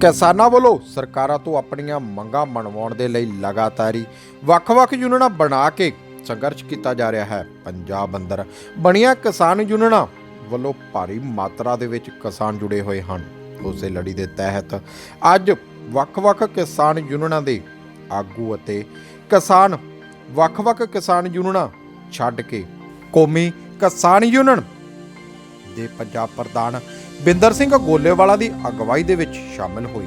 ਕਿਸਾਨਾਂ ਵੱਲੋਂ ਸਰਕਾਰਾਂ ਤੋਂ ਆਪਣੀਆਂ ਮੰਗਾਂ ਮਨਵਾਉਣ ਦੇ ਲਈ ਲਗਾਤਾਰੀ ਵੱਖ-ਵੱਖ ਯੂਨੀਅਨਾਂ ਬਣਾ ਕੇ ਸੰਘਰਸ਼ ਕੀਤਾ ਜਾ ਰਿਹਾ ਹੈ। ਪੰਜਾਬ ਅੰਦਰ ਬਣੀਆਂ ਕਿਸਾਨ ਯੂਨੀਅਨਾਂ ਵੱਲੋਂ ਭਾਰੀ ਮਾਤਰਾ ਦੇ ਵਿੱਚ ਕਿਸਾਨ ਜੁੜੇ ਹੋਏ ਹਨ। ਉਸੇ ਲੜੀ ਦੇ ਤਹਿਤ ਅੱਜ ਵੱਖ-ਵੱਖ ਕਿਸਾਨ ਯੂਨੀਅਨਾਂ ਦੇ ਆਗੂ ਅਤੇ ਕਿਸਾਨ, ਵੱਖ-ਵੱਖ ਕਿਸਾਨ ਯੂਨੀਅਨਾਂ ਛੱਡ ਕੇ ਕੌਮੀ ਕਿਸਾਨ ਯੂਨੀਅਨ ਦੇ ਪੰਜਾਬ ਪ੍ਰਧਾਨ ਬਿੰਦਰ ਸਿੰਘ ਗੋਲੇਵਾਲਾ ਦੀ ਅਗਵਾਈ ਦੇ ਵਿੱਚ ਸ਼ਾਮਲ ਹੋਈ।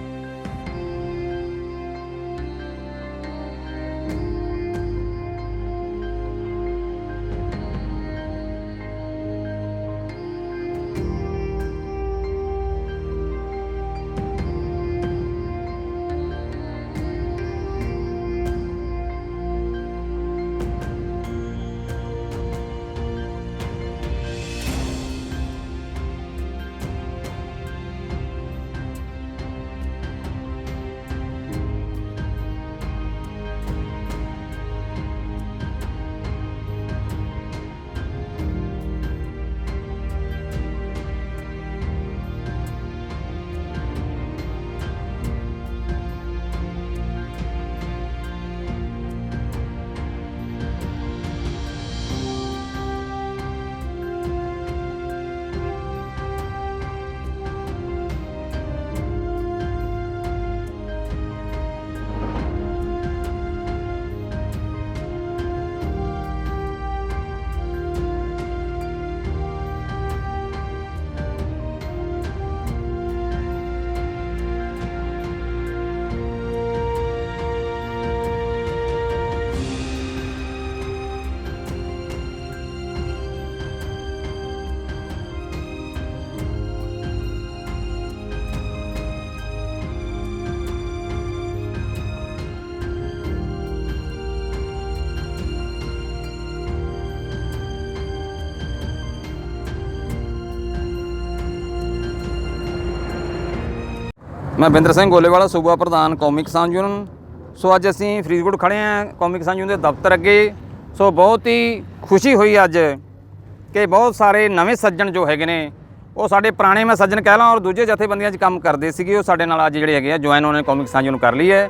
ਮੈਂ ਬਿੰਦਰ ਸਿੰਘ ਗੋਲੇਵਾਲਾ, ਸੂਬਾ ਪ੍ਰਧਾਨ ਕੌਮੀ ਕਿਸਾਨ ਯੂਨੀਅਨ ਸੋ ਅੱਜ ਅਸੀਂ ਫਰੀਦਕੋਟ ਖੜੇ ਹਾਂ ਕੌਮੀ ਕਿਸਾਨ ਯੂਨੀਅਨ ਦੇ ਦਫ਼ਤਰ ਅੱਗੇ। ਸੋ ਬਹੁਤ ਹੀ ਖੁਸ਼ੀ ਹੋਈ ਅੱਜ ਕਿ ਬਹੁਤ ਸਾਰੇ ਨਵੇਂ ਸੱਜਣ ਜੋ ਹੈਗੇ ਨੇ, ਉਹ ਸਾਡੇ ਪੁਰਾਣੇ ਮੈਂ ਸੱਜਣ ਕਹਿ ਲਾਂ ਔਰ ਦੂਜੇ ਜਥੇਬੰਦੀਆਂ 'ਚ ਕੰਮ ਕਰਦੇ ਸੀਗੇ, ਉਹ ਸਾਡੇ ਨਾਲ ਅੱਜ ਜਿਹੜੇ ਹੈਗੇ ਆ ਜੁਆਇਨ ਉਹਨੇ ਕੌਮੀ ਕਿਸਾਨ ਯੂਨੀਅਨ ਕਰ ਲਈ ਹੈ।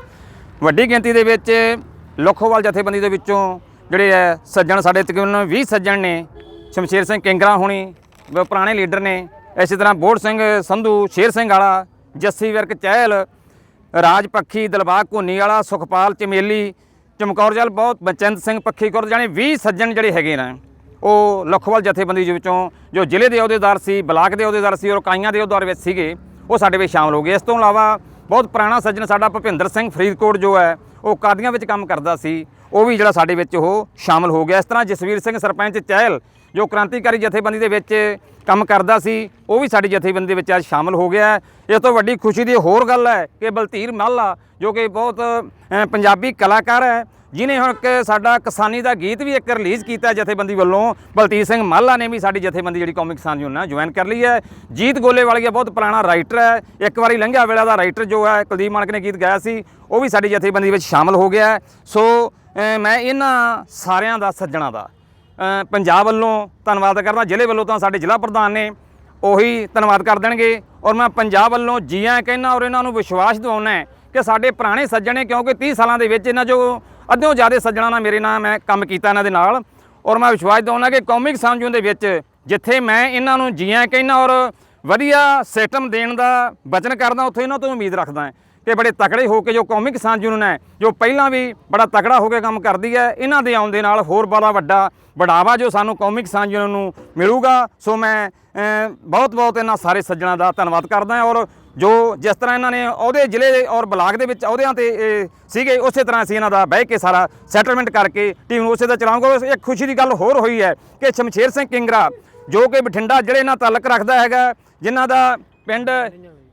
ਵੱਡੀ ਗਿਣਤੀ ਦੇ ਵਿੱਚ ਲੋਖੋਵਾਲ ਜਥੇਬੰਦੀ ਦੇ ਵਿੱਚੋਂ ਜਿਹੜੇ ਹੈ, ਸੱਜਣ ਸਾਡੇ ਤਕਰੀਬਨ 20 ਸੱਜਣ ਨੇ। ਸ਼ਮਸ਼ੇਰ ਸਿੰਘ ਕਿੰਗਰਾ ਹੋਣੀ ਵ- ਪੁਰਾਣੇ ਲੀਡਰ ਨੇ। ਇਸੇ ਤਰ੍ਹਾਂ ਬੋੜ ਸਿੰਘ, ਸੰਧੂ, ਸ਼ੇਰ ਸਿੰਘ ਵਾਲਾ ਜੱਸੀ ਵਿਰਕ ਚਹਿਲ, ਰਾਜ ਪੱਖੀ ਦਿਲਬਾਗ ਘੋਨੀ ਵਾਲਾ, ਸੁਖਪਾਲ ਚਮੇਲੀ, ਚਮਕੌਰ ਜਲ ਬਹੁਤ, ਬਚਿੰਦ ਸਿੰਘ ਪੱਖੀ ਕੌਰ ਜਾਣੇ 20 ਸੱਜਣ ਜਿਹੜੇ ਹੈਗੇ ਨੇ, ਉਹ ਲਖੋਵਾਲ ਜਥੇਬੰਦੀ ਦੇ ਵਿੱਚੋਂ, ਜੋ ਜ਼ਿਲ੍ਹੇ ਦੇ ਅਹੁਦੇਦਾਰ ਸੀ, ਬਲਾਕ ਦੇ ਅਹੁਦੇਦਾਰ ਸੀ ਔਰ ਕਾਈਆਂ ਦੇ ਅਹੁਦੇਦਾਰ ਵਿੱਚ ਸੀਗੇ, ਉਹ ਸਾਡੇ ਵਿੱਚ ਸ਼ਾਮਲ ਹੋ ਗਏ। ਇਸ ਤੋਂ ਇਲਾਵਾ ਬਹੁਤ ਪੁਰਾਣਾ ਸੱਜਣ ਸਾਡਾ ਭੁਪਿੰਦਰ ਸਿੰਘ ਫਰੀਦਕੋਟ ਜੋ ਹੈ, ਉਹ ਕਾਦੀਆਂ ਵਿੱਚ ਕੰਮ ਕਰਦਾ ਸੀ, ਉਹ ਵੀ ਜਿਹੜਾ ਸਾਡੇ ਵਿੱਚ ਉਹ ਸ਼ਾਮਲ ਹੋ ਗਿਆ। ਇਸ ਤਰ੍ਹਾਂ ਜਸਵੀਰ ਸਿੰਘ ਸਰਪੰਚ ਚਹਿਲ ਜੋ ਕ੍ਰਾਂਤੀਕਾਰੀ ਜਥੇਬੰਦੀ ਦੇ ਵਿੱਚ ਕੰਮ ਕਰਦਾ ਸੀ, ਉਹ ਵੀ ਸਾਡੀ ਜਥੇਬੰਦੀ ਦੇ ਵਿੱਚ ਅੱਜ ਸ਼ਾਮਲ ਹੋ ਗਿਆ ਹੈ। ਇਸ ਤੋਂ ਵੱਡੀ ਖੁਸ਼ੀ ਦੀ ਹੋਰ ਗੱਲ ਹੈ ਕਿ ਬਲਤੀਰ ਮਾਲਾ ਜੋ ਕਿ ਬਹੁਤ ਪੰਜਾਬੀ ਕਲਾਕਾਰ ਹੈ, ਜਿਨੇ ਹੁਣ ਇੱਕ ਸਾਡਾ ਕਿਸਾਨੀ ਦਾ ਗੀਤ ਵੀ ਇੱਕ ਰਿਲੀਜ਼ ਕੀਤਾ ਜਥੇਬੰਦੀ ਵੱਲੋਂ, ਬਲਤੀਰ ਸਿੰਘ ਮਾਲਾ ਨੇ ਵੀ ਸਾਡੀ ਜਥੇਬੰਦੀ ਜਿਹੜੀ ਕੌਮੀ ਕਿਸਾਨ ਯੂਨੀਅਨ ਜੁਆਇਨ ਕਰ ਲਈ ਹੈ ਜੀਤ ਗੋਲੇ ਵਾਲੀਆ ਬਹੁਤ ਪੁਰਾਣਾ ਰਾਈਟਰ ਹੈ, ਇੱਕ ਵਾਰੀ ਲੰਘਿਆ ਵੇਲਾ ਦਾ ਰਾਈਟਰ ਜੋ ਹੈ, ਕੁਲਦੀਪ ਮਾਨਕ ਨੇ ਗੀਤ ਗਾਇਆ ਸੀ, ਉਹ ਵੀ ਸਾਡੀ ਜਥੇਬੰਦੀ ਵਿੱਚ ਸ਼ਾਮਲ ਹੋ ਗਿਆ ਸੋ ਮੈਂ ਇਹਨਾਂ ਸਾਰਿਆਂ ਦਾ ਸੱਜਣਾ ਦਾ ਪੰਜਾਬ ਵੱਲੋਂ ਧੰਨਵਾਦ ਕਰਦਾ, ਜ਼ਿਲ੍ਹੇ ਵੱਲੋਂ ਤਾਂ ਸਾਡੇ ਜ਼ਿਲ੍ਹਾ ਪ੍ਰਧਾਨ ਨੇ ਉਹੀ ਧੰਨਵਾਦ ਕਰ ਦੇਣਗੇ। ਔਰ ਮੈਂ ਪੰਜਾਬ ਵੱਲੋਂ ਜੀਆਂ ਆਇਆਂ ਕਹਿਣਾ ਔਰ ਇਹਨਾਂ ਨੂੰ ਵਿਸ਼ਵਾਸ ਦਿਵਾਉਣਾ ਹੈ ਕਿ ਸਾਡੇ ਪੁਰਾਣੇ ਸੱਜਣ ਨੇ, ਕਿਉਂਕਿ 30 ਸਾਲਾਂ ਦੇ ਵਿੱਚ ਇਹਨਾਂ ਜੋ ਅੱਧੋਂ ਜ਼ਿਆਦਾ ਸੱਜਣਾ ਨਾਲ ਮੇਰੇ ਨਾਲ ਮੈਂ ਕੰਮ ਕੀਤਾ ਇਹਨਾਂ ਦੇ ਨਾਲ। ਔਰ ਮੈਂ ਵਿਸ਼ਵਾਸ ਦਿਵਾਉਣਾ ਕਿ ਕੌਮਿਕ ਕਿਸਾਨ ਦੇ ਵਿੱਚ ਜਿੱਥੇ ਮੈਂ ਇਹਨਾਂ ਨੂੰ ਜੀਆਂ ਆਇਆਂ ਕਹਿਣਾ ਔਰ ਵਧੀਆ ਸਿਸਟਮ ਦੇਣ ਦਾ ਵਚਨ ਕਰਦਾ, ਉੱਥੇ ਇਹਨਾਂ ਤੋਂ ਉਮੀਦ ਰੱਖਦਾ ਹਾਂ ਕਿ ਬੜੇ ਤਕੜੇ ਹੋ ਕੇ ਜੋ ਕੌਮੀ ਕਿਸਾਨ ਯੂਨੀਅਨ ਹੈ, ਜੋ ਪਹਿਲਾਂ ਵੀ ਬੜਾ ਤਕੜਾ ਹੋ ਕੇ ਕੰਮ ਕਰਦੀ ਹੈ, ਇਹਨਾਂ ਦੇ ਆਉਣ ਦੇ ਨਾਲ ਹੋਰ ਬੜਾ ਵੱਡਾ ਬੜਾਵਾ ਜੋ ਸਾਨੂੰ ਕੌਮੀ ਕਿਸਾਨ ਯੂਨੀਅਨ ਨੂੰ ਮਿਲੂਗਾ। ਸੋ ਮੈਂ ਬਹੁਤ ਬਹੁਤ ਇਹਨਾਂ ਸਾਰੇ ਸੱਜਣਾ ਦਾ ਧੰਨਵਾਦ ਕਰਦਾ ਹਾਂ ਔਰ ਜੋ ਜਿਸ ਤਰ੍ਹਾਂ ਇਹਨਾਂ ਨੇ ਉਹਦੇ ਜ਼ਿਲ੍ਹੇ ਔਰ ਬਲਾਕ ਦੇ ਵਿੱਚ ਅਹੁਦਿਆਂ ਤੇ ਸੀਗੇ, ਉਸੇ ਤਰ੍ਹਾਂ ਅਸੀਂ ਇਹਨਾਂ ਦਾ ਬਹਿ ਕੇ ਸਾਰਾ ਸੈਟਲਮੈਂਟ ਕਰਕੇ ਟੀਮ ਨੂੰ ਉਸੇ ਦਾ ਚਲਾਉਂਗੇ। ਇੱਕ ਖੁਸ਼ੀ ਦੀ ਗੱਲ ਹੋਰ ਹੋਈ ਹੈ ਕਿ ਸ਼ਮਸ਼ੇਰ ਸਿੰਘ ਕਿੰਗਰਾ, ਜੋ ਕਿ ਬਠਿੰਡਾ ਜ਼ਿਲ੍ਹੇ ਨਾਲ ਤਾਲਕ ਰੱਖਦਾ ਹੈਗਾ ਜਿਨ੍ਹਾਂ ਦਾ ਪਿੰਡ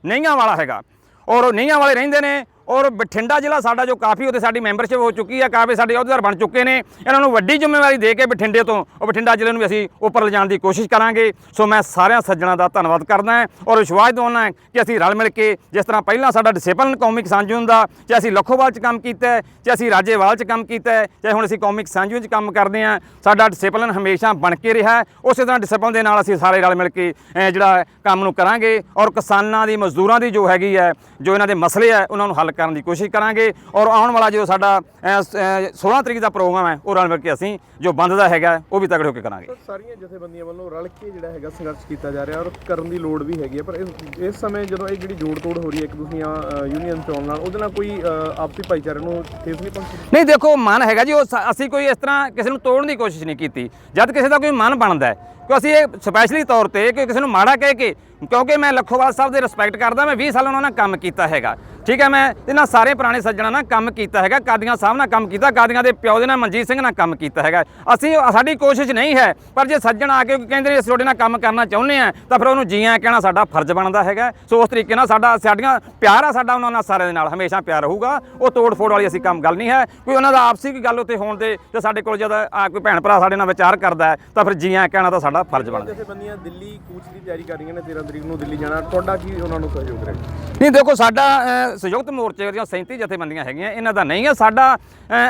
ਨਈਆਂ ਵਾਲਾ ਹੈਗਾ। ਔਰ ਉਹ ਨਈਆਂ ਵਾਲੇ ਰਹਿੰਦੇ ਨੇ ਔਰ ਬਠਿੰਡਾ ਜ਼ਿਲ੍ਹਾ ਸਾਡਾ ਜੋ ਕਾਫੀ ਉਹਦੇ ਸਾਡੀ ਮੈਂਬਰਸ਼ਿਪ ਹੋ ਚੁੱਕੀ ਹੈ ਕਾਫੀ ਸਾਡੇ ਅਹੁਦੇਦਾਰ ਬਣ ਚੁੱਕੇ ਨੇ। ਇਹਨਾਂ ਨੂੰ ਵੱਡੀ ਜ਼ਿੰਮੇਵਾਰੀ ਦੇ ਕੇ ਬਠਿੰਡੇ ਤੋਂ ਉਹ ਬਠਿੰਡਾ ਜ਼ਿਲ੍ਹੇ ਨੂੰ ਵੀ ਅਸੀਂ ਉੱਪਰ ਲਿਜਾਣ ਦੀ ਕੋਸ਼ਿਸ਼ ਕਰਾਂਗੇ। ਸੋ ਮੈਂ ਸਾਰਿਆਂ ਸੱਜਣਾ ਦਾ ਧੰਨਵਾਦ ਕਰਦਾ ਹਾਂ ਔਰ ਵਿਸ਼ਵਾਸ ਦਿਵਾਉਣਾ ਕਿ ਅਸੀਂ ਰਲ ਮਿਲ ਕੇ ਜਿਸ ਤਰ੍ਹਾਂ ਪਹਿਲਾਂ ਸਾਡਾ ਡਿਸਪਲਿਨ ਕੌਮਿਕ ਸਾਂਝੂਨ ਦਾ, ਚਾਹੇ ਅਸੀਂ ਲੱਖੋਵਾਲ 'ਚ ਕੰਮ ਕੀਤਾ ਹੈ, ਚਾਹੇ ਅਸੀਂ ਰਾਜੇਵਾਲ 'ਚ ਕੰਮ ਕੀਤਾ ਹੈ, ਚਾਹੇ ਹੁਣ ਅਸੀਂ ਕੌਮਿਕ ਸਾਂਝੂ 'ਚ ਕੰਮ ਕਰਦੇ ਹਾਂ, ਸਾਡਾ ਡਿਸਪਲਿਨ ਹਮੇਸ਼ਾ ਬਣ ਕੇ ਰਿਹਾ ਉਸੇ ਤਰ੍ਹਾਂ ਡਿਸਪਲਨ ਦੇ ਨਾਲ ਅਸੀਂ ਸਾਰੇ ਰਲ ਮਿਲ ਕੇ ਜਿਹੜਾ ਕੰਮ ਨੂੰ ਕਰਾਂਗੇ ਔਰ ਕਿਸਾਨਾਂ ਦੀ, ਮਜ਼ਦੂਰਾਂ ਦੀ ਜੋ ਹੈਗੀ ਹੈ, ਜੋ ਇਹਨਾਂ ਦੇ ਮਸਲੇ ਹੈ, ਉਹਨਾਂ ਨੂੰ ਹੱਲ ਕਰਨ ਦੀ ਕੋਸ਼ਿਸ਼ ਕਰਾਂਗੇ ਔਰ ਆਉਣ ਵਾਲਾ ਜੋ ਸਾਡਾ ਅਹ, ਸ- ਅਹ, 16 ਤਰੀਕ ਦਾ ਪ੍ਰੋਗਰਾਮ ਹੈ ਉਹ ਰਲ ਮਿਲ ਕੇ ਅਸੀਂ ਜੋ ਬੰਦ ਦਾ ਹੈਗਾ ਉਹ ਵੀ ਤਗੜੇ ਹੋ ਕੇ ਕਰਾਂਗੇ। ਸਾਰੀਆਂ ਜਥੇਬੰਦੀਆਂ ਵੱਲੋਂ ਰਲ ਕੇ ਜਿਹੜਾ ਹੈਗਾ ਸੰਘਰਸ਼ ਕੀਤਾ ਜਾ ਰਿਹਾ ਔਰ ਕਰਨ ਦੀ ਲੋੜ ਵੀ ਹੈਗੀ ਹੈ ਪਰ ਇਸ- ਸਮੇਂ ਜਦੋਂ ਇਹ ਜਿਹੜੀ ਜੋੜ ਤੋੜ ਹੋ ਰਹੀ ਹੈ ਇੱਕ ਦੂਸਰੀਆਂ ਯੂਨੀਅਨ ਚੋਣ ਨਾਲ ਉਹਦੇ ਨਾਲ ਕੋਈ ਆਪਸੀ ਭਾਈਚਾਰੇ ਨੂੰ ਠੇਸ ਨਹੀਂ ਪਹੁੰਚਦੀ ਨਹੀਂ ਦੇਖੋ ਮਨ ਹੈਗਾ ਜੀ ਉਹ ਅਸੀਂ ਕੋਈ ਇਸ ਤਰ੍ਹਾਂ ਕਿਸੇ ਨੂੰ ਤੋੜਨ ਦੀ ਕੋਸ਼ਿਸ਼ ਨਹੀਂ ਕੀਤੀ। ਜਦ ਕਿਸੇ ਦਾ ਕੋਈ ਮਨ ਬਣਦਾ ਹੈ ਕਿ ਅਸੀਂ ਇਹ ਸਪੈਸ਼ਲੀ ਤੌਰ ਤੇ ਕਿ ਕਿਸੇ ਨੂੰ ਮਾੜਾ ਕਹਿ ਕੇ ਕਿਉਂਕਿ ਮੈਂ ਲੱਖੋਵਾਲ ਸਾਹਿਬ ਦੇ ਰਿਸਪੈਕਟ ਕਰਦਾ ਮੈਂ 20 ਸਾਲ ਉਹਨਾਂ ਨਾਲ ਕੰਮ ਕੀਤਾ ਹੈਗਾ। ਠੀਕ ਹੈ ਮੈਂ ਇਹਨਾਂ ਸਾਰੇ ਪੁਰਾਣੇ ਸੱਜਣਾ ਨਾਲ ਕੰਮ ਕੀਤਾ ਹੈਗਾ ਕਾਦੀਆਂ ਸਾਹਿਬ ਨਾਲ ਕੰਮ ਕੀਤਾ ਕਾਦੀਆਂ ਦੇ ਪਿਓ ਦੇ ਨਾਲ ਮਨਜੀਤ ਸਿੰਘ ਨਾਲ ਕੰਮ ਕੀਤਾ ਹੈਗਾ। ਅਸੀਂ ਸਾਡੀ ਕੋਸ਼ਿਸ਼ ਨਹੀਂ ਹੈ ਪਰ ਜੇ ਸੱਜਣ ਆ ਕੇ ਕਹਿੰਦੇ ਨੇ ਅਸੀਂ ਤੁਹਾਡੇ ਨਾਲ ਕੰਮ ਕਰਨਾ ਚਾਹੁੰਦੇ ਆ ਤਾਂ ਫਿਰ ਉਹਨੂੰ ਜੀ ਆਇਆਂ ਕਹਿਣਾ ਸਾਡਾ ਫਰਜ਼ ਬਣਦਾ ਹੈਗਾ। ਸੋ ਉਸ ਤਰੀਕੇ ਨਾਲ ਸਾਡਾ ਸਾਡੀਆਂ ਪਿਆਰ ਆ ਸਾਡਾ ਉਹਨਾਂ ਨਾਲ ਸਾਰਿਆਂ ਦੇ ਨਾਲ ਹਮੇਸ਼ਾ ਪਿਆਰ ਰਹੂਗਾ। ਉਹ ਤੋੜ ਫੋੜ ਵਾਲੀ ਅਸੀਂ ਕੰਮ ਗੱਲ ਨਹੀਂ ਹੈ। ਕੋਈ ਉਹਨਾਂ ਦਾ ਆਪਸੀ ਕੋਈ ਗੱਲ ਉੱਤੇ ਹੋਣ ਦੇ ਤੇ ਸਾਡੇ ਕੋਲ ਜਦ ਆ ਕੋਈ ਭੈਣ ਭਰਾ ਸਾਡੇ ਨਾਲ ਵਿਚਾਰ ਕਰਦਾ ਹੈ ਤਾਂ ਫਿਰ ਜੀ ਆਇਆਂ ਕਹਿਣਾ ਤਾਂ ਸਾਡਾ ਫਰਜ਼ ਬਣਦਾ। ਹੈ। ਜਥੇਬੰਦੀਆਂ ਦਿੱਲੀ ਕੂਚ ਦੀ ਤਿਆਰੀ ਕਰ ਰਹੀਆਂ ਨੇ 13 ਤਰੀਕ ਨੂੰ ਦਿੱਲੀ ਜਾਣਾ ਤੁਹਾਡਾ ਕੀ ਉਹਨਾਂ ਨੂੰ ਸਹਿਯੋਗ ਰਹੇਗਾ ਨਹੀਂ ਦੇਖੋ ਸਾਡਾ ਸੰਯੁਕਤ ਮੋਰਚੇ ਦੀਆਂ 37 ਜਥੇਬੰਦੀਆਂ ਹੈਗੀਆਂ, ਇਹਨਾਂ ਦਾ ਨਹੀਂ ਹੈ, ਸਾਡਾ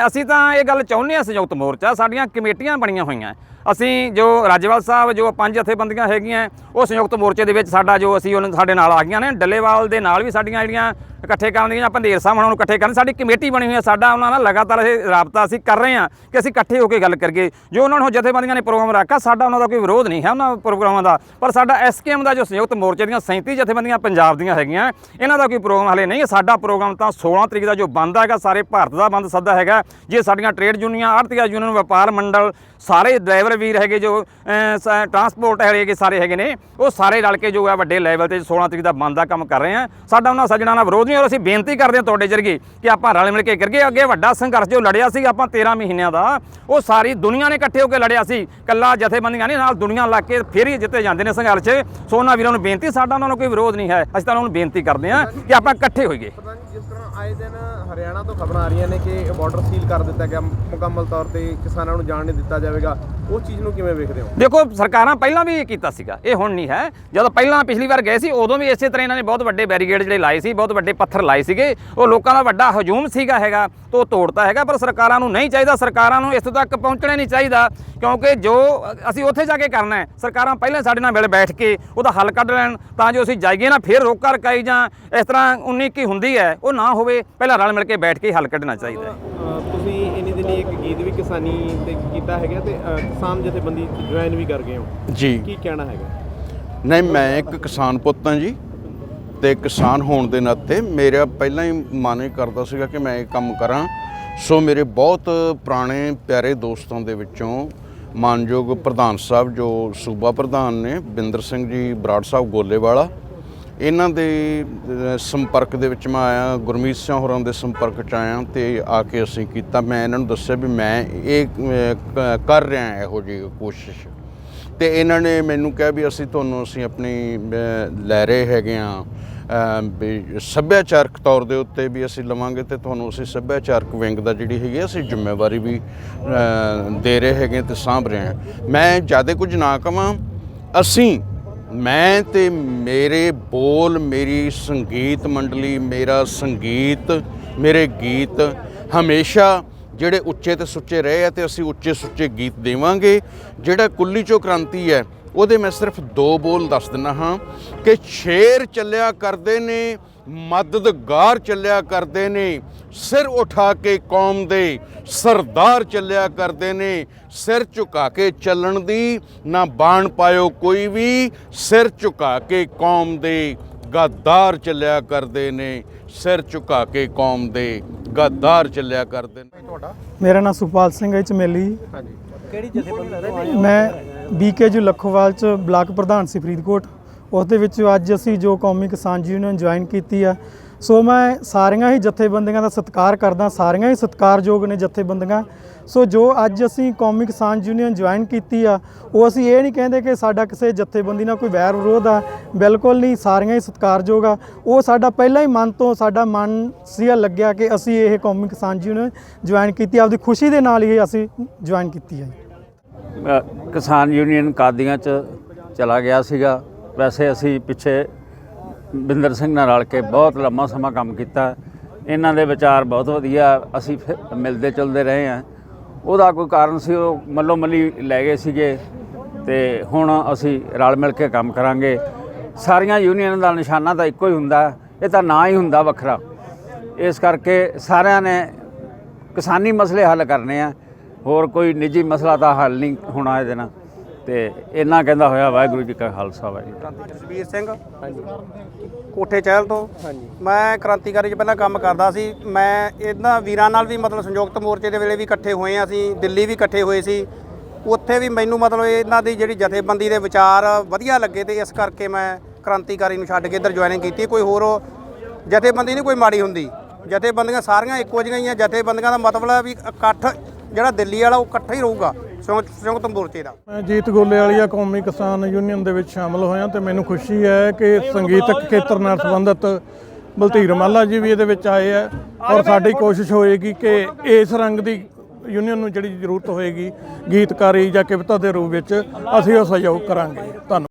ਅਸੀਂ ਤਾਂ ਇਹ ਗੱਲ ਚਾਹੁੰਦੇ ਹਾਂ ਸੰਯੁਕਤ ਮੋਰਚਾ, ਸਾਡੀਆਂ ਕਮੇਟੀਆਂ ਬਣੀਆਂ ਹੋਈਆਂ। ਅਸੀਂ ਜੋ ਰਾਜੇਵਾਲ ਸਾਹਿਬ, ਜੋ ਪੰਜ ਜਥੇਬੰਦੀਆਂ ਹੈਗੀਆਂ, ਉਹ ਸੰਯੁਕਤ ਮੋਰਚੇ ਦੇ ਵਿੱਚ ਸਾਡਾ ਜੋ ਅਸੀਂ ਉਹਨਾਂ, ਸਾਡੇ ਨਾਲ ਆ ਗਈਆਂ ਨੇ, ਡੱਲੇਵਾਲ ਦੇ ਨਾਲ ਵੀ ਸਾਡੀਆਂ ਜਿਹੜੀਆਂ ਇਕੱਠੇ ਕਰਨ ਦੀ ਦੀਆਂ ਪੰਧੇਰ ਸਾਹਿਬ ਉਹਨਾਂ ਨੂੰ ਇਕੱਠੇ ਕਰਨ। ਸਾਡੀ ਕਮੇਟੀ ਬਣੀ ਹੋਈ ਹੈ ਸਾਡਾ ਉਹਨਾਂ ਨਾਲ ਲਗਾਤਾਰ ਇਹ ਰਾਬਤਾ ਅਸੀਂ ਕਰ ਰਹੇ ਹਾਂ ਕਿ ਅਸੀਂ ਇਕੱਠੇ ਹੋ ਕੇ ਗੱਲ ਕਰੀਏ। ਜੋ ਉਹਨਾਂ ਨੂੰ ਜਥੇਬੰਦੀਆਂ ਨੇ ਪ੍ਰੋਗਰਾਮ ਰੱਖਾ ਸਾਡਾ ਉਹਨਾਂ ਦਾ ਕੋਈ ਵਿਰੋਧ ਨਹੀਂ ਹੈ ਉਹਨਾਂ ਪ੍ਰੋਗਰਾਮਾਂ ਦਾ। ਪਰ ਸਾਡਾ ਐਸਕੇਐਮ ਦਾ ਜੋ ਸੰਯੁਕਤ ਮੋਰਚੇ ਦੀਆਂ 37 ਜਥੇਬੰਦੀਆਂ ਪੰਜਾਬ ਦੀਆਂ ਹੈਗੀਆਂ, ਇਹਨਾਂ ਦਾ ਕੋਈ ਪ੍ਰੋਗਰਾਮ ਹਲੇ ਨਹੀਂ ਸਾਡਾ ਪ੍ਰੋਗਰਾਮ ਤਾਂ 16 ਤਰੀਕ ਦਾ ਜੋ ਬੰਦ ਹੈਗਾ, ਸਾਰੇ ਭਾਰਤ ਦਾ ਬੰਦ ਸੱਦਾ ਹੈਗਾ। ਜੇ ਸਾਡੀਆਂ ਟ੍ਰੇਡ ਯੂਨੀਅਨ ਆੜਤੀਆ ਯੂਨੀਅਨ ਵਪਾਰ ਮੰਡਲ ਸਾਰੇ ਡਰਾਈਵਰ ਵੀਰ ਹੈਗੇ ਜੋ ਸ- ਟਰਾਂਸਪੋਰਟ ਹੈਗੇ ਸਾਰੇ ਹੈਗੇ ਨੇ, ਉਹ ਸਾਰੇ ਰਲ ਕੇ ਜੋ ਹੈ ਵੱਡੇ ਲੈਵਲ ਤੇ 16 ਤਰੀਕ ਦਾ ਬੰਦ ਦਾ ਕੰਮ ਕਰ ਰਹੇ ਆ। ਸਾਡਾ ਉਹਨਾਂ ਸੱਜਣਾ ਨਾਲ ਵਿਰੋਧ ਨਹੀਂ, ਔਰ ਅਸੀਂ ਬੇਨਤੀ ਕਰਦੇ ਹਾਂ ਤੁਹਾਡੇ ਜਰਗੇ ਕਿ ਆਪਾਂ ਰਲ ਮਿਲ ਕੇ ਕਰੀਏ। ਅੱਗੇ ਵੱਡਾ ਸੰਘਰਸ਼ ਜੋ ਲੜਿਆ ਸੀ ਆਪਾਂ 13 ਮਹੀਨਿਆਂ ਦਾ, ਉਹ ਸਾਰੀ ਦੁਨੀਆ ਨੇ ਇਕੱਠੇ ਹੋ ਕੇ ਲੜਿਆ ਸੀ। ਕੱਲਾ ਜਥੇਬੰਦੀਆਂ ਨਹੀਂ ਨਾਲ ਦੁਨੀਆ ਲਾ ਕੇ ਫਿਰ ਹੀ ਜਿੱਤੇ ਜਾਂਦੇ ਨੇ ਸੰਘਰਸ਼। ਸੋ ਉਹਨਾਂ ਵੀਰਾਂ ਨੂੰ ਬੇਨਤੀ, ਸਾਡਾ ਉਹਨਾਂ ਨੂੰ ਕੋਈ ਵਿਰੋਧ ਨਹੀਂ ਹੈ। ਅਸੀਂ ਤਾਂ ਉਹਨਾਂ ਨੂੰ ਬੇਨਤੀ ਕਰਦੇ ਹਾਂ ਕਿ ਆਪਾਂ ਇਕੱਠੇ ਹੋਈਏ। ਜਿਸ ਤਰ੍ਹਾਂ ਆਏ ਦਿਨ ਹਰਿਆਣਾ ਤੋਂ ਖਬਰਾਂ ਆ ਰਹੀਆਂ ਨੇ ਕਿ ਬਾਰਡਰ ਸੀਲ ਕਰ ਦਿੱਤਾ ਗਿਆ। ਮੁਕੰਮਲ ਤੌਰ ਤੇ ਕਿਸਾਨਾਂ ਨੂੰ ਜਾਣ ਨਹੀਂ ਦਿੱਤਾ ਜਾਵੇਗਾ। ਉਹ ਚੀਜ਼ ਨੂੰ ਕਿਵੇਂ ਵੇਖਦੇ ਹੋ? ਦੇਖੋ ਸਰਕਾਰਾਂ ਪਹਿਲਾਂ ਵੀ ਇਹ ਕੀਤਾ ਸੀਗਾ। ਇਹ ਹੁਣ ਨਹੀਂ ਹੈ। ਜਦੋਂ ਪਹਿਲਾਂ ਪਿਛਲੀ ਵਾਰ ਗਏ ਸੀ ਉਦੋਂ ਵੀ ਇਸੇ ਤਰ੍ਹਾਂ ਇਹਨਾਂ ਨੇ ਬਹੁਤ ਵੱਡੇ ਬੈਰੀਗੇਡ ਜਿਹੜੇ ਲਾਏ ਸੀ ਬਹੁਤ ਵੱਡੇ ਪੱਥਰ ਲਾਏ ਸੀਗੇ। ਉਹ ਲੋਕਾਂ ਦਾ ਵੱਡਾ ਹਜੂਮ ਸੀਗਾ ਹੈਗਾ ਤੋਂ ਤੋੜਤਾ ਹੈਗਾ ਪਰ ਸਰਕਾਰਾਂ ਨੂੰ ਨਹੀਂ ਚਾਹੀਦਾ ਸਰਕਾਰਾਂ ਨੂੰ ਇਸ ਤੱਕ ਪਹੁੰਚਣਾ ਨਹੀਂ ਚਾਹੀਦਾ ਕਿਉਂਕਿ ਜੋ ਅਸੀਂ ਉੱਥੇ ਜਾ ਕੇ ਕਰਨਾ ਹੈ ਸਰਕਾਰਾਂ ਪਹਿਲਾਂ ਸਾਡੇ ਨਾਲ ਮਿਲ ਬੈਠ ਕੇ ਉਹਦਾ ਹੱਲ ਕੱਢ ਲੈਣ ਤਾਂ ਜੋ ਅਸੀਂ ਜਾਈਏ ਨਾ ਫਿਰ ਰੋਕਾ ਰਕਾਈ ਜਾਂ ਇਸ ਤਰ੍ਹਾਂ 19 ਕੀ ਹੁੰਦੀ ਹੈ ਉਹ ਨਾ ਹੋਵੇ ਪਹਿਲਾਂ ਰਲ ਮਿਲ ਕੇ ਬੈਠ ਕੇ ਹੱਲ ਕੱਢਣਾ ਚਾਹੀਦਾ ਹੈ। ਤੁਸੀਂ ਗੀਤ ਵੀ ਕਿਸਾਨੀ ਤੇ ਕੀਤਾ ਹੈਗਾ ਤੇ ਅ, ਕਿਸਾਨ ਜਥੇਬੰਦੀ ਜੁਆਇਨ ਵੀ ਕਰ ਗਏ ਹੋ। ਜੀ। ਕੀ ਕਹਿਣਾ ਹੈਗਾ? ਨਹੀਂ ਮੈਂ ਇੱਕ ਕਿਸਾਨ ਪੁੱਤ ਹਾਂ ਜੀ। ਤੇ ਕਿਸਾਨ ਹੋਣ ਦੇ ਨਾਤੇ ਮੇਰਾ ਪਹਿਲਾਂ ਹੀ ਮਨ ਹੀ ਕਰਦਾ ਸੀਗਾ ਕਿ ਮੈਂ ਇਹ ਕੰਮ ਕਰਾਂ। ਸੋ ਮੇਰੇ ਬਹੁਤ ਪੁਰਾਣੇ ਪਿਆਰੇ ਦੋਸਤਾਂ ਦੇ ਵਿੱਚੋਂ ਮਾਨਯੋਗ ਪ੍ਰਧਾਨ ਸਾਹਿਬ ਜੋ ਸੂਬਾ ਪ੍ਰਧਾਨ ਨੇ ਬਿੰਦਰ ਸਿੰਘ ਜੀ ਬਰਾੜ ਸਾਹਿਬ ਗੋਲੇਵਾਲਾ ਇਹਨਾਂ ਦੇ ਸੰਪਰਕ ਦੇ ਵਿੱਚ ਮੈਂ ਆਇਆ ਗੁਰਮੀਤ ਸਿੰਘ ਹੋਰਾਂ ਦੇ ਸੰਪਰਕ ਚ ਆਇਆ ਤੇ ਆ ਕੇ ਅਸੀਂ ਕੀਤਾ। ਮੈਂ ਇਹਨਾਂ ਨੂੰ ਦੱਸਿਆ ਵੀ ਮੈਂ ਇਹ ਕ- ਕਰ ਰਿਹਾ ਇਹੋ ਜਿਹੀ ਕੋਸ਼ਿਸ਼। ਤੇ ਇਹਨਾਂ ਨੇ ਮੈਨੂੰ ਕਿਹਾ ਵੀ ਅਸੀਂ ਤੁਹਾਨੂੰ ਅਸੀਂ ਆਪਣੀ ਲੈ ਰਹੇ ਹੈਗੇ ਆ ਵੀ ਸੱਭਿਆਚਾਰਕ ਤੌਰ ਦੇ ਉੱਤੇ ਵੀ ਅਸੀਂ ਲਵਾਂਗੇ ਤੇ ਤੁਹਾਨੂੰ ਅਸੀਂ ਸੱਭਿਆਚਾਰਕ ਵਿੰਗ ਦਾ ਜਿਹੜੀ ਹੈਗੀ ਆ, ਅਸੀਂ ਜ਼ਿੰਮੇਵਾਰੀ ਵੀ ਦੇ ਰਹੇ ਹੈਗੇ ਤੇ ਸਾਂਭ ਰਹੇ ਹਾਂ। ਮੈਂ ਜ਼ਿਆਦਾ ਕੁਝ ਨਾ ਕਵਾਂ ਅਸੀਂ ਮੈਂ ਤੇ ਮੇਰੇ ਬੋਲ, ਮੇਰੀ ਸੰਗੀਤ ਮੰਡਲੀ, ਮੇਰਾ ਸੰਗੀਤ, ਮੇਰੇ ਗੀਤ ਹਮੇਸ਼ਾ ਜਿਹੜੇ ਉੱਚੇ ਤੇ ਸੁੱਚੇ ਰਹੇ ਆ ਤੇ ਅਸੀਂ ਉੱਚੇ ਸੁੱਚੇ ਗੀਤ ਦੇਵਾਂਗੇ। ਜਿਹੜਾ ਕੁੱਲੀ ਚੋ ਕ੍ਰਾਂਤੀ ਹੈ, ਉਹਦੇ ਮੈਂ ਸਿਰਫ ਦੋ ਬੋਲ ਦੱਸ ਦਿੰਦਾ ਹਾਂ ਕਿ ਸ਼ੇਰ ਚੱਲਿਆ ਕਰਦੇ ਨੇ ਮਦਦਗਾਰ ਚੱਲਿਆ ਕਰਦੇ ਨੇ ਸਿਰ ਉਠਾ ਕੇ ਕੌਮ ਦੇ ਸਰਦਾਰ ਚੱਲਿਆ ਕਰਦੇ ਨੇ ਸਿਰ ਝੁਕਾ ਕੇ ਚੱਲਣ ਦੀ ਨਾ ਬਾਣ ਪਾਇਓ ਕੋਈ ਵੀ ਸਿਰ ਝੁਕਾ ਕੇ ਕੌਮ ਦੇ ਗੱਦਾਰ ਚੱਲਿਆ ਕਰਦੇ ਨੇ ਸਿਰ ਝੁਕਾ ਕੇ ਕੌਮ ਦੇ ਗੱਦਾਰ ਚੱਲਿਆ ਕਰਦੇ ਨੇ। ਤੁਹਾਡਾ? ਮੇਰਾ ਨਾਮ ਸੁਪਾਲ ਸਿੰਘ ਹੈ ਚਮੇਲੀ। ਹਾਂਜੀ। ਕਿਹੜੀ ਜਥੇਬੰਦੀ? ਮੈਂ ਬੀਕੇਜੂ ਲੱਖੋਵਾਲ ਚ ਬਲਾਕ ਪ੍ਰਧਾਨ ਸੀ ਫਰੀਦਕੋਟ। ਉਸ ਦੇ ਵਿੱਚ ਅੱਜ ਅਸੀਂ ਜੋ ਕੌਮੀ ਕਿਸਾਨ ਯੂਨੀਅਨ ਜੁਆਇਨ ਕੀਤੀ ਆ। ਸੋ ਮੈਂ ਸਾਰੀਆਂ ਹੀ ਜਥੇਬੰਦੀਆਂ ਦਾ ਸਤਿਕਾਰ ਕਰਦਾ, ਸਾਰੀਆਂ ਹੀ ਸਤਿਕਾਰਯੋਗ ਨੇ ਜਥੇਬੰਦੀਆਂ। ਸੋ ਜੋ ਅੱਜ ਅਸੀਂ ਕੌਮੀ ਕਿਸਾਨ ਯੂਨੀਅਨ ਜੁਆਇਨ ਕੀਤੀ ਆ, ਉਹ ਅਸੀਂ ਇਹ ਨਹੀਂ ਕਹਿੰਦੇ ਕਿ ਸਾਡਾ ਕਿਸੇ ਜਥੇਬੰਦੀ ਨਾਲ ਕੋਈ ਵੈਰ ਵਿਰੋਧ ਆ। ਬਿਲਕੁਲ ਨਹੀਂ, ਸਾਰੀਆਂ ਹੀ ਸਤਿਕਾਰਯੋਗ ਆ। ਉਹ ਸਾਡਾ ਪਹਿਲਾਂ ਹੀ ਮਨ ਤੋਂ, ਸਾਡਾ ਮਨ ਸੀਗਾ, ਲੱਗਿਆ ਕਿ ਅਸੀਂ ਇਹ ਕੌਮੀ ਕਿਸਾਨ ਯੂਨੀਅਨ ਜੁਆਇਨ ਕੀਤੀ, ਆਪਦੀ ਖੁਸ਼ੀ ਦੇ ਨਾਲ ਹੀ ਅਸੀਂ ਜੁਆਇਨ ਕੀਤੀ ਹੈ ਕਿਸਾਨ ਯੂਨੀਅਨ ਕਾਦੀਆਂ ਚ ਚਲਾ ਗਿਆ ਸੀਗਾ। ਵੈਸੇ ਅਸੀਂ ਪਿੱਛੇ ਬਿੰਦਰ ਸਿੰਘ ਨਾਲ ਰਲ ਕੇ ਬਹੁਤ ਲੰਮਾ ਸਮਾਂ ਕੰਮ ਕੀਤਾ। ਇਹਨਾਂ ਦੇ ਵਿਚਾਰ ਬਹੁਤ ਵਧੀਆ, ਅਸੀਂ ਫਿਰ ਮਿਲਦੇ ਚੁਲਦੇ ਰਹੇ ਹਾਂ। ਉਹਦਾ ਕੋਈ ਕਾਰਨ ਸੀ, ਉਹ ਮੱਲੋ ਮੱਲੀ ਲੈ ਗਏ ਸੀਗੇ ਤੇ ਹੁਣ ਅਸੀਂ ਰਲ ਮਿਲ ਕੇ ਕੰਮ ਕਰਾਂਗੇ। ਸਾਰੀਆਂ ਯੂਨੀਅਨ ਦਾ ਨਿਸ਼ਾਨਾ ਤਾਂ ਇੱਕੋ ਹੀ ਹੁੰਦਾ, ਇਹ ਤਾਂ ਨਾ ਹੀ ਹੁੰਦਾ ਵੱਖਰਾ। ਇਸ ਕਰਕੇ ਸਾਰਿਆਂ ਨੇ ਕਿਸਾਨੀ ਮਸਲੇ ਹੱਲ ਕਰਨੇ ਆ, ਹੋਰ ਕੋਈ ਨਿੱਜੀ ਮਸਲਾ ਤਾਂ ਹੱਲ ਨਹੀਂ ਹੋਣਾ ਇਹਦੇ ਨਾਲ। ਤੇ ਇੰਨਾ ਕਹਿੰਦਾ ਹੋਇਆ ਵਾਹਿਗੁਰੂ ਜੀ ਕਾ ਖਾਲਸਾ ਵਾਹਿਗੁਰੂ। ਜੀ ਕੀ ਫਤਿਹ। ਜਸਵੀਰ ਸਿੰਘ ਕੋਠੇ ਚਹਿਲ ਤੋਂ। ਮੈਂ ਕ੍ਰਾਂਤੀਕਾਰੀ 'ਚ ਪਹਿਲਾਂ ਕੰਮ ਕਰਦਾ ਸੀ। ਮੈਂ ਇਹਨਾਂ ਵੀਰਾਂ ਨਾਲ ਵੀ ਮਤਲਬ ਸੰਯੁਕਤ ਮੋਰਚੇ ਦੇ ਵੇਲੇ ਵੀ ਇਕੱਠੇ ਹੋਏ ਆ ਅਸੀਂ। ਦਿੱਲੀ ਵੀ ਇਕੱਠੇ ਹੋਏ ਸੀ। ਉੱਥੇ ਵੀ ਮੈਨੂੰ ਮਤਲਬ ਇਹਨਾਂ ਦੀ ਜਿਹੜੀ ਜਥੇਬੰਦੀ ਦੇ ਵਿਚਾਰ ਵਧੀਆ ਲੱਗੇ ਤੇ ਇਸ ਕਰਕੇ ਮੈਂ ਕ੍ਰਾਂਤੀਕਾਰੀ ਨੂੰ ਛੱਡ ਕੇ ਇੱਧਰ ਜੁਆਇਨਿੰਗ ਕੀਤੀ। ਕੋਈ ਹੋਰ ਜਥੇਬੰਦੀ ਨਹੀਂ ਕੋਈ ਮਾੜੀ ਹੁੰਦੀ। ਜਥੇਬੰਦੀਆਂ ਸਾਰੀਆਂ ਇੱਕੋ ਜਿਹੀਆਂ ਹੀ ਆ। ਜਥੇਬੰਦੀਆਂ ਦਾ ਮਤਲਬ ਹੈ ਵੀ ਇਕੱਠ ਜਿਹੜਾ ਦਿੱਲੀ ਵਾਲਾ ਉਹ ਇਕੱਠਾ ਹੀ ਰਹੂਗਾ। ਸੰਯੁਕਤ ਮੋਰਚੇ ਦਾ। ਮੈਂ ਜੀਤ ਗੋਲੇ ਵਾਲੀਆ ਕੌਮੀ ਕਿਸਾਨ ਯੂਨੀਅਨ ਦੇ ਵਿੱਚ ਸ਼ਾਮਲ ਹੋਇਆ ਤੇ ਮੈਨੂੰ ਖੁਸ਼ੀ ਹੈ ਕਿ ਸੰਗੀਤਕ ਖੇਤਰ ਨਾਲ ਸੰਬੰਧਿਤ ਬਲਧੀਰ ਮਾਲਾ ਜੀ ਵੀ ਇਹਦੇ ਵਿੱਚ ਆਏ ਆ ਔਰ ਸਾਡੀ ਕੋਸ਼ਿਸ਼ ਹੋਏਗੀ ਕਿ ਇਸ ਰੰਗ ਦੀ ਯੂਨੀਅਨ ਨੂੰ ਜਿਹੜੀ ਜ਼ਰੂਰਤ ਹੋਏਗੀ ਗੀਤਕਾਰੀ ਜਾਂ ਕਵਿਤਾ ਦੇ ਰੂਪ ਵਿੱਚ ਅਸੀਂ ਉਹ ਸਹਿਯੋਗ ਕਰਾਂਗੇ। ਧੰਨਵਾਦ।